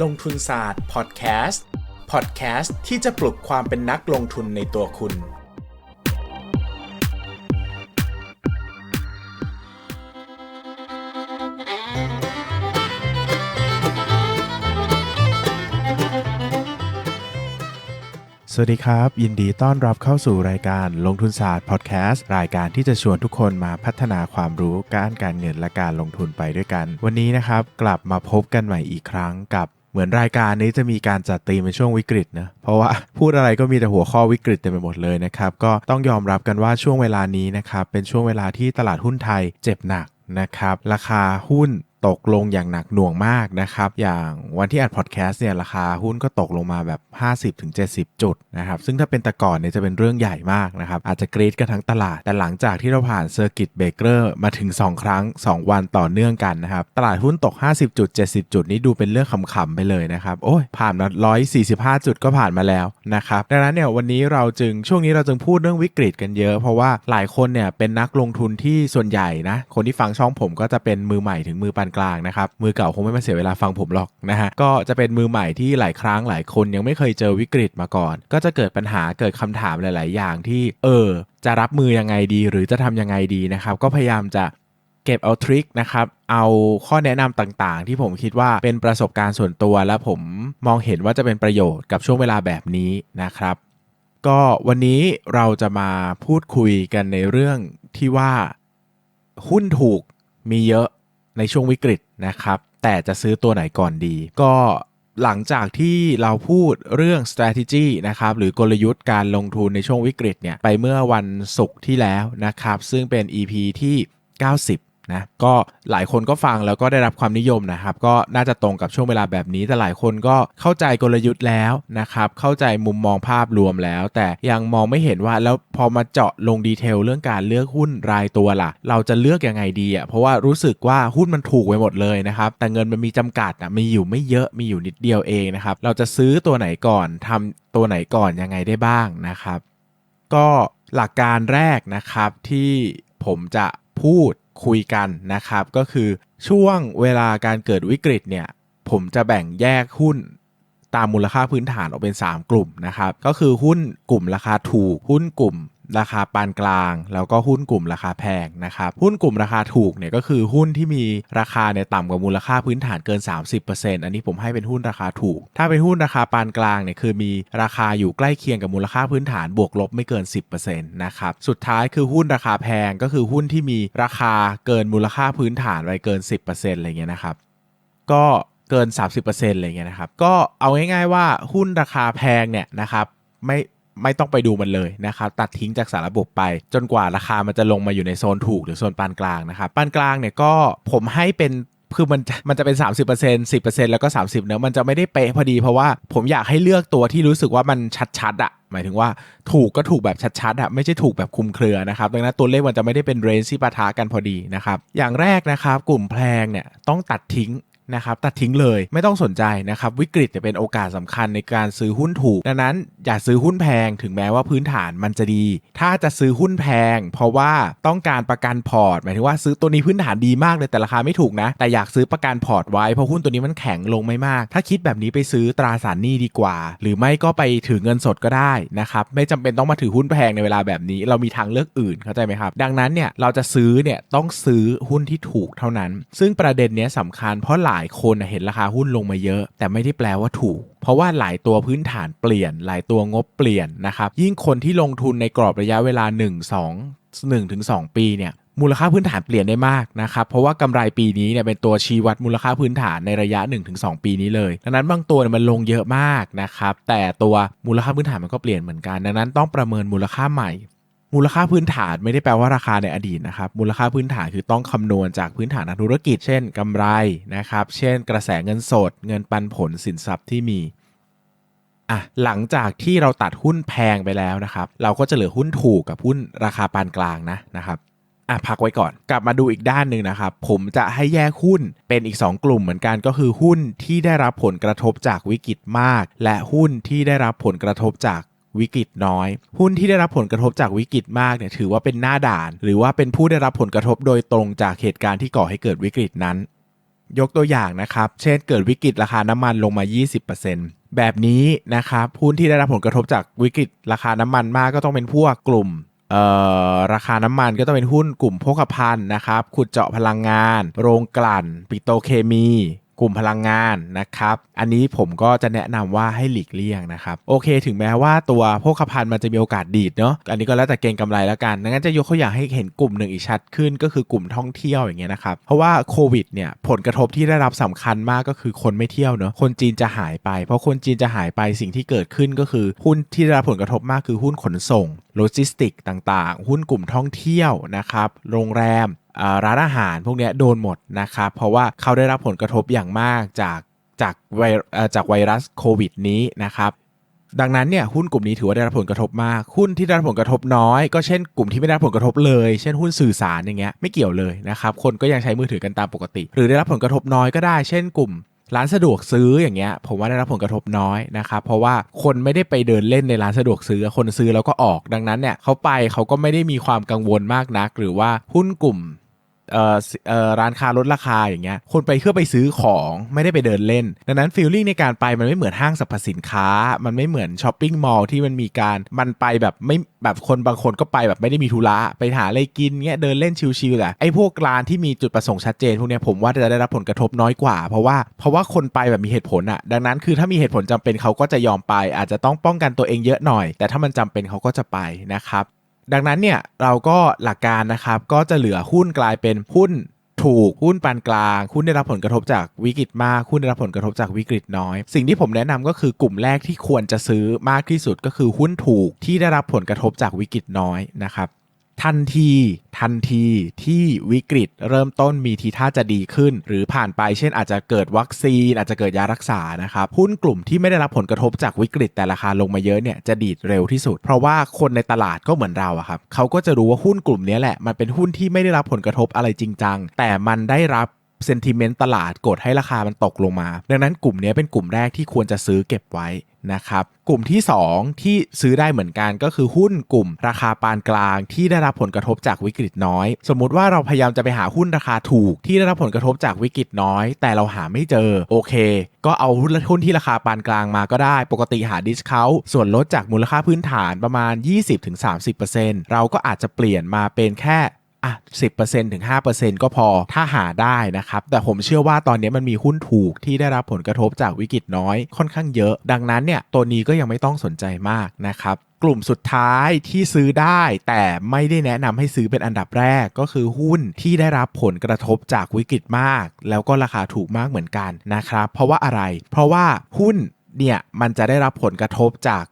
ลงทุนศาสตร์พอดแคสต์พอดแคสต์ที่จะปลุกความเป็นนักลงทุนในตัวคุณ สวัสดีครับ ยินดีต้อนรับเข้าสู่รายการลงทุนศาสตร์พอดแคสต์รายการที่จะชวนทุกคนมาพัฒนาความรู้การการเงินและการลงทุนไปด้วยกัน วันนี้นะครับ กลับมาพบกันใหม่อีกครั้งกับ เหมือนรายการนี้จะมีการจัดตีมในช่วงวิกฤตนะ เพราะว่าพูดอะไรก็มีแต่หัวข้อวิกฤตเต็มไปหมดเลยนะครับ ก็ต้องยอมรับกันว่าช่วงเวลานี้นะครับ เป็นช่วงเวลาที่ตลาดหุ้นไทยเจ็บหนักนะครับ ราคาหุ้น ตกลงอย่างหนักหน่วงมากนะครับ อย่างวันที่อัดพอดแคสต์เนี่ยราคาหุ้นก็ตกลงมาแบบ 50-70 จุดนะครับ ซึ่งถ้าเป็นแต่ก่อนเนี่ยจะเป็นเรื่องใหญ่มากนะครับ อาจจะกรีดกันทั้งตลาด แต่หลังจากที่เราผ่านเซอร์กิตเบเกอร์มาถึง 2 ครั้ง 2 วันต่อเนื่องกันนะครับ ตลาดหุ้นตก 50 จุด 70 จุดนี้ดูเป็นเรื่องขำๆไปเลยนะครับ โอ้ยผ่านมา 145 จุดก็ผ่านมาแล้วนะครับดังนั้นเนี่ยวันนี้เราจึงช่วงนี้เราจึงพูดเรื่องวิกฤตกันเยอะ เพราะว่าหลายคนเนี่ยเป็นนักลงทุนที่ส่วนใหญ่นะคนที่ฟังช่องผมก็จะเป็นมือใหม่ถึงมือปานกลางนะครับมือเก่าคงไม่มาเสียเวลาฟังผมหรอกนะฮะก็จะเป็นมือใหม่ที่หลายครั้งหลายคนยังไม่เคยเจอวิกฤตมาก่อน ก็จะเกิดปัญหาเกิดคำถามหลาย ๆ อย่างที่เออจะรับมือยังไงดี หรือจะทำยังไงดีนะครับก็พยายามจะเก็บเอาทริคนะครับ เอาข้อแนะนำต่างๆ ที่ผมคิดว่าเป็นประสบการณ์ส่วนตัว และผมมองเห็นว่าจะเป็นประโยชน์กับช่วงเวลาแบบนี้นะครับ ก็วันนี้เราจะมาพูดคุยกันในเรื่องที่ว่า หุ้นถูกมีเยอะ ในช่วงวิกฤตนะครับ แต่จะซื้อตัวไหนก่อนดี ก็หลังจากที่เราพูดเรื่อง strategy นะครับหรือกลยุทธ์การลงทุนในช่วงวิกฤตเนี่ยไปเมื่อวันศุกร์ที่แล้วนะครับ ซึ่งเป็น EP ที่ 90 นะก็หลายคนก็ฟังแล้วก็ได้รับความนิยมนะครับก็น่าจะตรงกับช่วงเวลาแบบนี้ แต่หลายคนก็เข้าใจกลยุทธ์แล้วนะครับเข้าใจมุมมองภาพรวมแล้ว แต่ยังมองไม่เห็นว่าแล้วพอมาเจาะลงดีเทลเรื่องการเลือกหุ้นรายตัวล่ะ เราจะเลือกยังไงดีอะเพราะว่ารู้สึกว่าหุ้นมันถูกไปหมดเลยนะครับแต่เงินมันมีจำกัดอะมีอยู่ไม่เยอะมีอยู่นิดเดียวเองนะครับเราจะซื้อตัวไหนก่อนทำตัวไหนก่อนยังไงได้บ้างนะครับ ก็หลักการแรกนะครับที่ผมจะพูด คุยกันนะครับ ก็คือช่วงเวลาการเกิดวิกฤตเนี่ย ผมจะแบ่งแยกหุ้นตามมูลค่าพื้นฐานออกเป็น 3 กลุ่มนะครับ ก็คือหุ้นกลุ่มราคาถูก หุ้นกลุ่ม ราคาปานกลาง แล้วก็หุ้นกลุ่มราคาแพงนะครับหุ้นกลุ่มราคาถูกเนี่ยก็คือหุ้นที่มีราคาเนี่ยต่ำกว่ามูลค่าพื้นฐานเกิน 30%อันนี้ผมให้เป็นหุ้นราคาถูก ถ้าเป็นหุ้นราคาปานกลางเนี่ยคือมีราคาอยู่ใกล้เคียงกับมูลค่าพื้นฐานบวกลบไม่เกิน 10%นะครับสุดท้ายคือหุ้นราคาแพงก็คือหุ้นที่มีราคาเกินมูลค่าพื้นฐานไปเกิน 10%อะไรเงี้ยนะครับก็เกิน 30%อะไรเงี้ยนะครับ ก็เอาง่ายๆว่าหุ้นราคาแพงเนี่ยนะครับไม่ ไม่ต้องไปดูมันเลยนะครับตัดทิ้งจากสารระบบไป จนกว่าราคามันจะลงมาอยู่ในโซนถูกหรือโซนปานกลางนะครับปานกลางเนี่ยก็ผมให้เป็นคือมันมันจะเป็น 30% 10%แล้วก็ 30เนอะมันจะไม่ได้เป๊ะพอดีเพราะว่าผมอยากให้เลือกตัวที่รู้สึกว่ามันชัดๆอะหมายถึงว่าถูกก็ถูกแบบชัดๆอะไม่ใช่ถูกแบบคุมเครือนะครับดังนั้นตัวเลขมันจะไม่ได้เป็นเรนที่ปะทะกันพอดีนะครับอย่างแรกนะครับกลุ่มแพงเนี่ยต้องตัดทิ้ง นะครับตัดทิ้งเลยไม่ต้องสนใจนะครับวิกฤตจะเป็นโอกาสสำคัญในการซื้อหุ้นถูก ดังนั้นอย่าซื้อหุ้นแพงถึงแม้ว่าพื้นฐานมันจะดี ถ้าจะซื้อหุ้นแพง เพราะว่าต้องการประกันพอร์ตหมายถึงว่าซื้อตัวนี้พื้นฐานดีมากเลยแต่ราคาไม่ถูกนะ แต่อยากซื้อประกันพอร์ตไว้เพราะหุ้นตัวนี้มันแข็งลงไม่มาก ถ้าคิดแบบนี้ไปซื้อตราสารหนี้ดีกว่า หรือไม่ก็ไปถือเงินสดก็ได้นะครับไม่จำเป็นต้องมาถือหุ้นแพงในเวลาแบบนี้ เรามีทางเลือกอื่นเข้าใจไหมครับ ดังนั้นเนี่ยเราจะซื้อเนี่ยต้องซื้อหุ้นที่ถูกเท่านั้น ซึ่งประเด็นนี้สำคัญเพราะหลายายคนเห็นราคาหุ้นลงมาเยอะ แต่ไม่ได้แปลว่าถูก เพราะว่าหลายตัวพื้นฐานเปลี่ยน หลายตัวงบเปลี่ยนนะครับยิ่งคนที่ลงทุนในกรอบระยะเวลา 1 2 1ถึง2ปีเนี่ยมูลค่าพื้นฐานเปลี่ยนได้มากนะครับ เพราะว่ากำไรปีนี้เนี่ยเป็นตัวชี้วัดมูลค่าพื้นฐานในระยะ 1-2 ปีนี้เลย ดังนั้นบางตัวมันลงเยอะมากนะครับ แต่ตัวมูลค่าพื้นฐานมันก็เปลี่ยนเหมือนกัน ดังนั้นต้องประเมินมูลค่าใหม่ มูลค่าพื้นฐานไม่ได้แปลว่าราคาในอดีตนะครับ มูลค่าพื้นฐานคือต้องคำนวณจากพื้นฐานทางธุรกิจ เช่นกำไรนะครับ เช่น กระแสเงินสด เงินปันผลสินทรัพย์ที่มีอะหลังจากที่เราตัดหุ้นแพงไปแล้วนะครับ เราก็จะเหลือหุ้นถูกกับหุ้นราคาปานกลางนะนะครับอะพักไว้ก่อนกลับมาดูอีกด้านหนึ่งนะครับ ผมจะให้แยกหุ้นเป็นอีก 2 กลุ่มเหมือนกันก็คือหุ้นที่ได้รับผลกระทบจากวิกฤตมาก และหุ้นที่ได้รับผลกระทบจาก วิกฤตน้อย หุ้นที่ได้รับผลกระทบจากวิกฤตมากเนี่ยถือว่าเป็นหน้าด่าน หรือว่าเป็นผู้ได้รับผลกระทบโดยตรงจากเหตุการณ์ที่ก่อให้เกิดวิกฤตนั้น ยกตัวอย่างนะครับ เช่นเกิดวิกฤตราคาน้ำมันลงมา 20%แบบนี้นะครับหุ้นที่ได้รับผลกระทบจากวิกฤตราคาน้ำมันมากก็ต้องเป็นพวกกลุ่มเอ่อราคาน้ำมันก็ต้องเป็นหุ้นกลุ่มโภคภัณฑ์นะครับ ขุดเจาะพลังงาน โรงกลั่น ปิโตเคมี กลุ่มพลังงานนะครับ อันนี้ผมก็จะแนะนำว่าให้หลีกเลี่ยงนะครับ โอเค ถึงแม้ว่าตัวโภคภัณฑ์มันจะมีโอกาสดีดเนาะ อันนี้ก็แล้วแต่เกณฑ์กำไรแล้วกันดังนั้นจะยกตัวอย่างให้เห็นกลุ่มหนึ่งอีกชัดขึ้นก็คือกลุ่มท่องเที่ยวอย่างเงี้ยนะครับ เพราะว่าโควิดเนี่ยผลกระทบที่ได้รับสำคัญมากก็คือคนไม่เที่ยวเนาะ คนจีนจะหายไป เพราะคนจีนจะหายไปสิ่งที่เกิดขึ้นก็คือหุ้นที่ได้รับผลกระทบมากคือหุ้นขนส่งโลจิสติกต่างๆ หุ้นกลุ่มท่องเที่ยวนะครับ โรงแรม ร้านอาหารพวกนี้โดนหมดนะครับเพราะว่าเขาได้รับผลกระทบอย่างมากจากจากไวจากไวรัสโควิดนี้นะครับดังนั้นเนี่ยหุ้นกลุ่มนี้ถือว่าได้รับผลกระทบมาก หุ้นที่ได้รับผลกระทบน้อย ก็เช่นกลุ่มที่ไม่ได้รับผลกระทบเลย เช่นหุ้นสื่อสารอย่างเงี้ยไม่เกี่ยวเลยนะครับคนก็ยังใช้มือถือกันตามปกติ หรือได้รับผลกระทบน้อยก็ได้ เช่นกลุ่มร้านสะดวกซื้ออย่างเงี้ยผมว่าได้รับผลกระทบน้อยนะครับเพราะว่าคนไม่ได้ไปเดินเล่นในร้านสะดวกซื้อคนซื้อแล้วก็ออก ดังนั้นเนี่ยเขาไปเขาก็ไม่ได้มีความกังวลมากนัก หรือว่าหุ้นกลุ่ม เอ่อเอ่อร้านค้าลดราคาอย่างเงี้ยคนไปเพื่อไปซื้อของไม่ได้ไปเดินเล่น ดังนั้นฟีลลิ่งในการไปมันไม่เหมือนห้างสรรพสินค้า มันไม่เหมือนช้อปปิ้งมอลล์ที่มันมีการมันไปแบบไม่แบบคนบางคนก็ไปแบบไม่ได้มีธุระไปหาอะไรกินเงี้ยเดินเล่นชิลๆแหละไอ้พวกร้านที่มีจุดประสงค์ชัดเจนพวกเนี้ยผมว่าจะได้รับผลกระทบน้อยกว่า เพราะว่าเพราะว่าคนไปแบบมีเหตุผลอะดังนั้นคือถ้ามีเหตุผลจำเป็นเขาก็จะยอมไป อาจจะต้องป้องกันตัวเองเยอะหน่อย แต่ถ้ามันจำเป็นเขาก็จะไปนะครับ ดังนั้นเนี่ยเราก็หลักการนะครับก็จะเหลือหุ้นกลายเป็นหุ้นถูกหุ้นปานกลาง หุ้นได้รับผลกระทบจากวิกฤตมาก หุ้นได้รับผลกระทบจากวิกฤตน้อย สิ่งที่ผมแนะนำก็คือกลุ่มแรกที่ควรจะซื้อมากที่สุดก็คือหุ้นถูกที่ได้รับผลกระทบจากวิกฤตน้อยนะครับ ทันทีทันทีที่วิกฤตเริ่มต้นมีทีท่าจะดีขึ้น หรือผ่านไปเช่นอาจจะเกิดวัคซีน อาจจะเกิดยารักษานะครับหุ้นกลุ่มที่ไม่ได้รับผลกระทบจากวิกฤตแต่ราคาลงมาเยอะเนี่ยจะดีดเร็วที่สุด เพราะว่าคนในตลาดก็เหมือนเราอะครับเขาก็จะรู้ว่าหุ้นกลุ่มนี้แหละมันเป็นหุ้นที่ไม่ได้รับผลกระทบอะไรจริงจังแต่มันได้รับเซนติเมนต์ตลาดกดให้ราคามันตกลงมา ดังนั้นกลุ่มนี้เป็นกลุ่มแรกที่ควรจะซื้อเก็บไว้ นะครับกลุ่มที่ 2 ที่ซื้อได้เหมือนกันก็คือหุ้นกลุ่มราคาปานกลาง ที่ได้รับผลกระทบจากวิกฤตน้อย สมมุติว่าเราพยายามจะไปหาหุ้นราคาถูก ที่ได้รับผลกระทบจากวิกฤตน้อย แต่เราหาไม่เจอโอเค ก็เอาหุ้นหุ้นที่ราคาปานกลางมาก็ได้ ปกติหาดิสเคาส่วนลดจากมูลค่าพื้นฐานประมาณ 20-30%เราก็อาจจะเปลี่ยนมาเป็นแค่ อะ10%ถึง 5%ก็พอถ้าหาได้นะครับ แต่ผมเชื่อว่าตอนนี้มันมีหุ้นถูกที่ได้รับผลกระทบจากวิกฤตน้อยค่อนข้างเยอะ ดังนั้นเนี่ยตัวนี้ก็ยังไม่ต้องสนใจมากนะครับกลุ่มสุดท้ายที่ซื้อได้แต่ไม่ได้แนะนำให้ซื้อเป็นอันดับแรกก็คือหุ้นที่ได้รับผลกระทบจากวิกฤตมาก แล้วก็ราคาถูกมากเหมือนกันนะครับ เพราะว่าอะไร เพราะว่าหุ้นเนี่ยมันจะได้รับผลกระทบจาก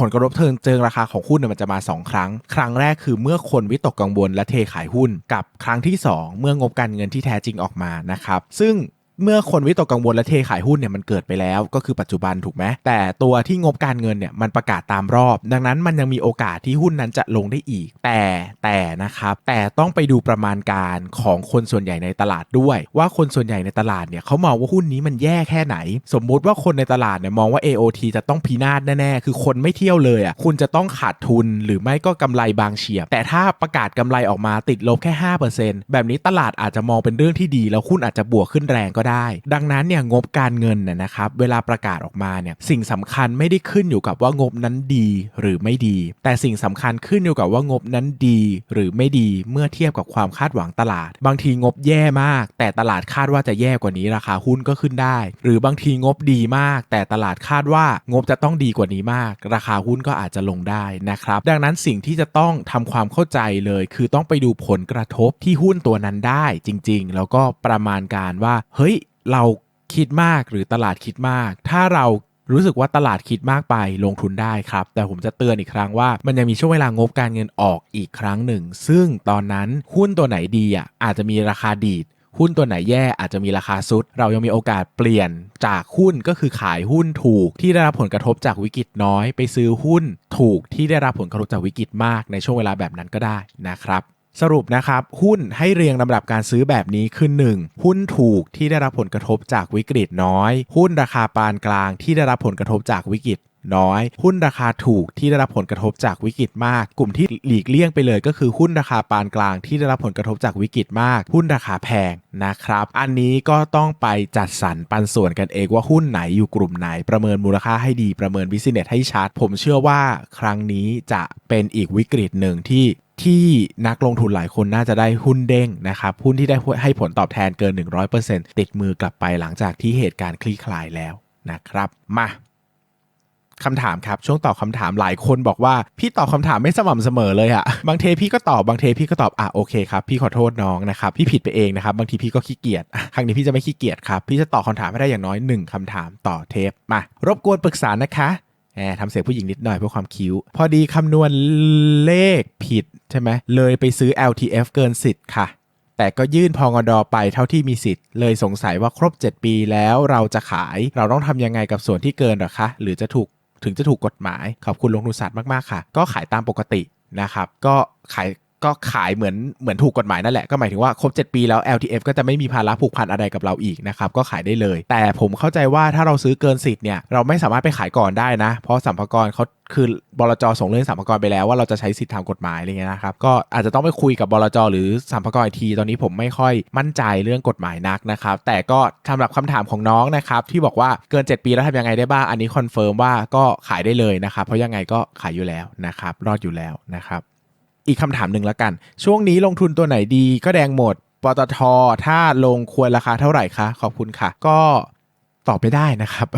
ผลกระทบเทิงเจิงราคาของหุ้นเนี่ยมันจะมา 2 ครั้ง ครั้งแรกคือเมื่อคนวิตกกังวลและเทขายหุ้น กับครั้งที่ 2 เมื่องบการเงินที่แท้จริงออกมานะครับซึ่ง เมื่อคนวิตกกังวลและเทขายหุ้นเนี่ยมันเกิดไปแล้วก็คือปัจจุบันถูกไหมแต่ตัวที่งบการเงินเนี่ยมันประกาศตามรอบ ดังนั้นมันยังมีโอกาสที่หุ้นนั้นจะลงได้อีก แต่แต่นะครับแต่ต้องไปดูประมาณการของคนส่วนใหญ่ในตลาดด้วย ว่าคนส่วนใหญ่ในตลาดเนี่ยเขามองว่าหุ้นนี้มันแย่แค่ไหน สมมุติว่าคนในตลาดเนี่ยมองว่า AOT จะต้องพินาศแน่ๆคือคนไม่เที่ยวเลยอะคุณจะต้องขาดทุนหรือไม่ก็กำไรบางเฉียบ แต่ถ้าประกาศกำไรออกมาติดลบแค่ 5%แบบนี้ตลาดอาจจะมองเป็นเรื่องที่ดีแล้วหุ้นอาจจะบวกขึ้นแรงก็ได้ ดังนั้นเนี่ยงบการเงินน่ยนะครับเวลาประกาศออกมาเนี่ยสิ่งสำคัญไม่ได้ขึ้นอยู่กับว่างบนั้นดีหรือไม่ดี แต่สิ่งสำคัญขึ้นอยู่กับว่างบนั้นดีหรือไม่ดีเมื่อเทียบกับความคาดหวังตลาด บางทีงบแย่มาก แต่ตลาดคาดว่าจะแย่กว่านี้ราคาหุ้นก็ขึ้นได้ หรือบางทีงบดีมาก แต่ตลาดคาดว่างบจะต้องดีกว่านี้มาก ราคาหุ้นก็อาจจะลงได้นะครับ ดังนั้นสิ่งที่จะต้องทำความเข้าใจเลย คือต้องไปดูผลกระทบที่หุ้นตัวนั้นได้จริง ๆ แล้วก็ประมาณการว่าเฮ้ย เราคิดมากหรือตลาดคิดมาก ถ้าเรารู้สึกว่าตลาดคิดมากไปลงทุนได้ครับ แต่ผมจะเตือนอีกครั้งว่า มันยังมีช่วงเวลางบการเงินออกอีกครั้งหนึ่ง ซึ่งตอนนั้นหุ้นตัวไหนดีอะอาจจะมีราคาดีดหุ้นตัวไหนแย่อาจจะมีราคาซุด เรายังมีโอกาสเปลี่ยนจากหุ้นก็คือขายหุ้นถูกที่ได้รับผลกระทบจากวิกฤตน้อย ไปซื้อหุ้นถูกที่ได้รับผลกระทบจากวิกฤตมากในช่วงเวลาแบบนั้นก็ได้นะครับ สรุปนะครับ หุ้นให้เรียงลำดับการซื้อแบบนี้คือ 1. หุ้นถูกที่ได้รับผลกระทบจากวิกฤตน้อย หุ้นราคาปานกลางที่ได้รับผลกระทบจากวิกฤตน้อย หุ้นราคาถูกที่ได้รับผลกระทบจากวิกฤตมาก กลุ่มที่หลีกเลี่ยงไปเลยก็คือหุ้นราคาปานกลางที่ได้รับผลกระทบจากวิกฤตมาก หุ้นราคาแพงนะครับ อันนี้ก็ต้องไปจัดสรรปันส่วนกันเองว่าหุ้นไหนอยู่กลุ่มไหนประเมินมูลค่าให้ดีประเมินบิสเนสให้ชัด ผมเชื่อว่าครั้งนี้จะเป็นอีกวิกฤตหนึ่งที่ ที่นักลงทุนหลายคนน่าจะได้หุ้นเด้งนะครับหุ้นที่ได้ให้ผลตอบแทนเกิน 100%ติดมือกลับไปหลังจากที่เหตุการณ์คลี่คลายแล้วนะครับมาคำถามครับช่วงตอบคำถามหลายคนบอกว่า พี่ตอบคำถามไม่สม่ำเสมอเลยอะบางเทพี่ก็ตอบบางเทพี่ก็ตอบอะโอเคครับพี่ขอโทษน้องนะครับพี่ผิดไปเองนะครับบางทีพี่ก็ขี้เกียจครั้งนี้พี่จะไม่ขี้เกียจครับพี่จะตอบคำถามให้ได้อย่างน้อยหนึ่งคำถามต่อเทปมารบกวนปรึกษานะคะ ทำเสียงผู้หญิงนิดหน่อยเพื่อความคิ้ว พอดีคำนวณเลขผิดใช่ไหมเลยไปซื้อ LTF เกินสิทธิ์ค่ะ แต่ก็ยื่นพองอดอไปเท่าที่มีสิทธิ์ เลยสงสัยว่าครบ 7 ปีแล้วเราจะขาย เราต้องทำยังไงกับส่วนที่เกินหรอคะ หรือจะถูกถึงจะถูกกฎหมาย ขอบคุณลงทุนศาสตร์มาก ๆ ค่ะ ก็ขายตามปกตินะครับ ก็ขาย ก็ขายเหมือนเหมือนถูกกฎหมายนั่นแหละ ก็หมายถึงว่าครบ 7 ปีแล้ว LTF ก็จะไม่มีภาระผูกพันอะไรกับเราอีกนะครับ ก็ขายได้เลย แต่ผมเข้าใจว่าถ้าเราซื้อเกินสิทธิ์เนี่ยเราไม่สามารถไปขายก่อนได้นะ เพราะสัมภากรเขาคือบลจส่งเรื่องสัมภากรไปแล้วว่าเราจะใช้สิทธิทางกฎหมายอะไรเงี้ยนะครับก็อาจจะต้องไปคุยกับบลจหรือสัมภารอีกทีตอนนี้ผมไม่ค่อยมั่นใจเรื่องกฎหมายนักนะครับแต่ก็สำหรับคำถามของน้องนะครับที่บอกว่าเกิน 7 ปีแล้วทำยังไงได้บ้างอันนี้คอนเฟิร์มว่าก็ขายได้เลยนะครับเพราะยังไงก็ขายอยู่แล้วนะครับรอดอยู่แล้วนะครับ อีกคำถามหนึ่งแล้วกัน ช่วงนี้ลงทุนตัวไหนดีก็แดงหมด ปตท ถ้าลงควรราคาเท่าไหร่คะ ขอบคุณค่ะ ก็ตอบไม่ได้นะครับ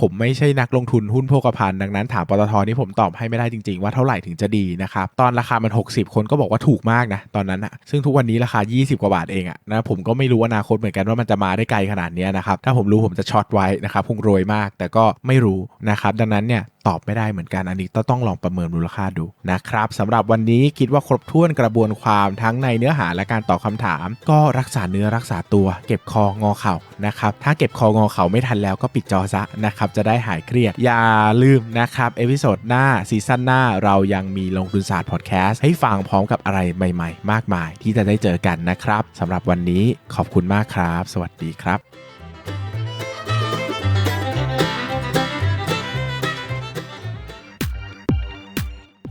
ผมไม่ใช่นักลงทุนหุ้นโภคภัณฑ์ดังนั้นถามปตทนี่ผมตอบให้ไม่ได้จริงๆ ว่าเท่าไหร่ถึงจะดีนะครับ ตอนราคามัน 60 คนก็บอกว่าถูกมากนะตอนนั้นอะซึ่งทุกวันนี้ราคา 20 กว่าบาทเองอะนะผมก็ไม่รู้อนาคตเหมือนกันว่ามันจะมาได้ไกลขนาดนี้นะครับ ถ้าผมรู้ผมจะช็อตไว้นะครับคงรวยมาก แต่ก็ไม่รู้นะครับดังนั้นเนี่ยตอบไม่ได้เหมือนกันอันนี้ต้องต้องลองประเมินมูลค่าดูนะครับสำหรับวันนี้คิดว่าครบถ้วนกระบวนความทั้งในเนื้อหาและการตอบคำถาม ก็รักษาเนื้อรักษาตัว เก็บคองอเข่านะครับถ้าเก็บคองอเข่าไม่ทันแล้วก็ปิดจอซะนะครับจะได้หายเครียด อย่าลืมนะครับเอพิโซดหน้าซีซั่นหน้าเรายังมีลงทุนศาสตร์พอดแคสต์ให้ฟังพร้อมกับอะไรใหม่ ๆ มากมาย ที่จะได้เจอกันนะครับสำหรับวันนี้ขอบคุณมากครับ สวัสดีครับ